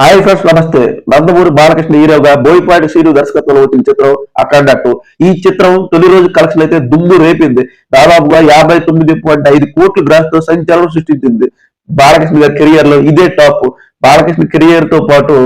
Hi friends నమస్తే. నందమూరి బాలకృష్ణ హీరోగా బోయపాటి శ్రీను దర్శకత్వంలో వచ్చిన చిత్రం అక్కడట్టు ఈ చిత్రం తొలి రోజు కలెక్షన్ అయితే దుమ్ము రేపింది. దాదాపుగా యాభై తొమ్మిది పాయింట్ ఐదు కోట్ల గ్రాస్తో సంచలనం సృష్టించింది. బాలకృష్ణ గారి కెరియర్లో ఇదే టాప్ బాలకృష్ణ కెరియర్తో పాటు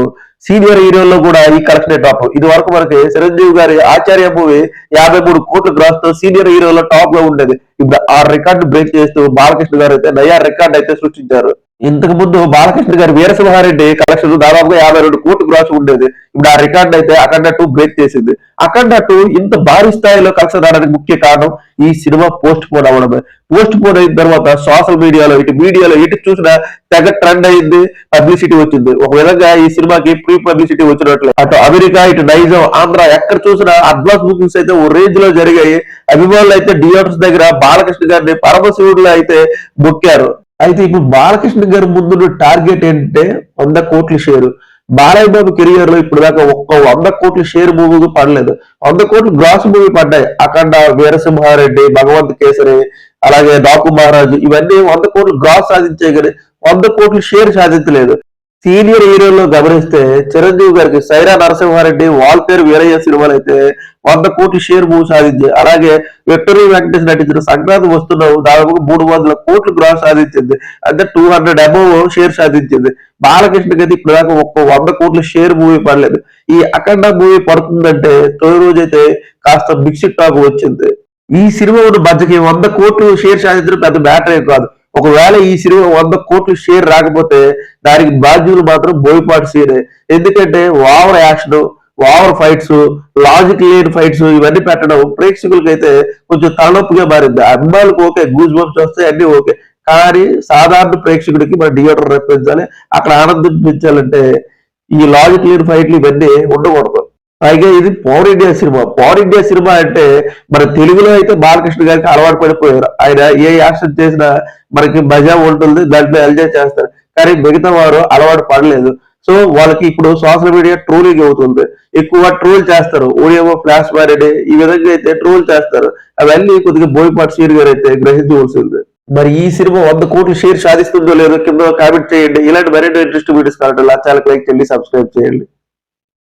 సీనియర్ హీరోల్లో కూడా ఈ కలెక్షన్ టాప్ ఇది వరకు మనకి చిరంజీవి గారి ఆచార్య మూవీ యాభై మూడు కోట్ల గ్రాస్తో సీనియర్ హీరోలో టాప్లో ఉండేది. ఇప్పుడు ఆ రికార్డు బ్రేక్ చేస్తూ బాలకృష్ణ గారు అయితే నయా రికార్డు అయితే సృష్టించారు. ఇంతకు ముందు బాలకృష్ణ గారి వీరసింహారెడ్డి కలెక్షన్ దాదాపుగా యాభై రెండు కోట్లు గ్రాస్ ఉండేది. ఇప్పుడు ఆ రికార్డ్ అయితే అఖండ టూ బ్రేక్ చేసింది. అఖండ టూ ఇంత భారీ స్థాయిలో కలెక్షన్ రావడానికి ముఖ్య కారణం ఈ సినిమా పోస్ట్ పోన్ అవ్వడమే పోస్ట్ పోన్ అయిన తర్వాత సోషల్ మీడియాలో ఇటు మీడియాలో ఇటు చూసినా తెగ ట్రెండ్ అయింది పబ్లిసిటీ వచ్చింది. ఒక విధంగా ఈ సినిమాకి ప్రీ పబ్లిసిటీ వచ్చినట్లు. అటు అమెరికా ఇటు నైజం ఆంధ్ర ఎక్కడ చూసినా అడ్వాన్స్ బుకింగ్స్ అయితే ఓ రేంజ్లో జరిగాయి. అభిమానులు అయితే థియేటర్స్ దగ్గర బాలకృష్ణ గారిని పరమశివుడులో అయితే మొక్కారు అయితే ఇప్పుడు బాలకృష్ణ గారి ముందు టార్గెట్ ఏంటంటే వంద కోట్ల షేరు. బాలయ్య బాబు కెరియర్లో ఇప్పుడు దాకా ఒక్క వంద కోట్ల షేర్ మూవీ పడలేదు. వంద కోట్లు గ్రాస్ మూవీ పడ్డాయి. అఖండ వీరసింహారెడ్డి భగవంత్ కేసరి అలాగే డాకు మహారాజు ఇవన్నీ వంద కోట్లు గ్రాస్ సాధించే కానీ వంద కోట్లు షేర్ సాధించలేదు. సీనియర్ హీరోలో గమనిస్తే చిరంజీవి గారికి సైరా నరసింహారెడ్డి వాల్ పేరు వీరయ్య సినిమాలు అయితే వంద కోట్ల షేర్ మూవ్ సాధించింది అలాగే విక్టరీ వెంకటేష్ నటించిన సంక్రాంతి వస్తున్నావు దాదాపు మూడు వందల కోట్లు గ్రాస్ సాధించింది. అంటే టూ హండ్రెడ్ అబోవ్ షేర్ సాధించింది. బాలకృష్ణకి అయితే ఇప్పుడు దాకా ఒక్క వంద కోట్ల షేర్ మూవీ పడలేదు. ఈ అఖండ మూవీ పడుతుందంటే తొలి రోజు అయితే కాస్త మిక్సిడ్ టాక్ వచ్చింది. ఈ సినిమా ఉన్న మధ్యకి వంద కోట్లు షేర్ సాధించడం పెద్ద మ్యాటర్ ఏం కాదు. ఒకవేళ ఈ సినిమా వంద కోట్లు షేర్ రాకపోతే దానికి బాధ్యులు మాత్రం బోయపాటి సీనే ఎందుకంటే over action over fights logic లేని ఫైట్స్ ఇవన్నీ పెట్టడం ప్రేక్షకులకి అయితే కొంచెం తలనొప్పిగా మారింది. అభిమానులకు ఓకే గూజ్ బంప్స్ వస్తాయి అన్ని ఓకే. కానీ సాధారణ ప్రేక్షకుడికి మన థియేటర్ రప్పించాలి అక్కడ ఆనందం పెంచాలంటే ఈ లాజిక్ లేని ఫైట్లు ఇవన్నీ ఉండకూడదు. పైగా ఇది power India cinema. Power India cinema అంటే మన తెలుగులో అయితే బాలకృష్ణ గారికి అలవాటు పడిపోయారు. ఆయన ఏ యాక్షన్ చేసినా మనకి మజా ఉంటుంది దాంట్లో ఎంజాయ్ చేస్తారు. కానీ మిగతా వారు అలవాటు పడలేదు. సో వాళ్ళకి ఇప్పుడు సోషల్ మీడియా ట్రోలింగ్ అవుతుంది. ఎక్కువ ట్రోల్ చేస్తారు. ఓడియో ఫ్లాష్ మ్యారెడ్ ఈ విధంగా అయితే ట్రోల్ చేస్తారు. అవన్నీ కొద్దిగా బోయపాటి సీర్ గారు అయితే గ్రహించవలసింది. మరి ఈ సినిమా వంద కోట్ల షేర్ సాధిస్తుందో లేదో కింద కామెంట్ చేయండి. ఇలాంటి మరిన్ని ఇంట్రెస్ట్ వీడియోస్ కావాలంటే ఛానల్ లైక్ చేయండి సబ్స్క్రైబ్ చేయండి.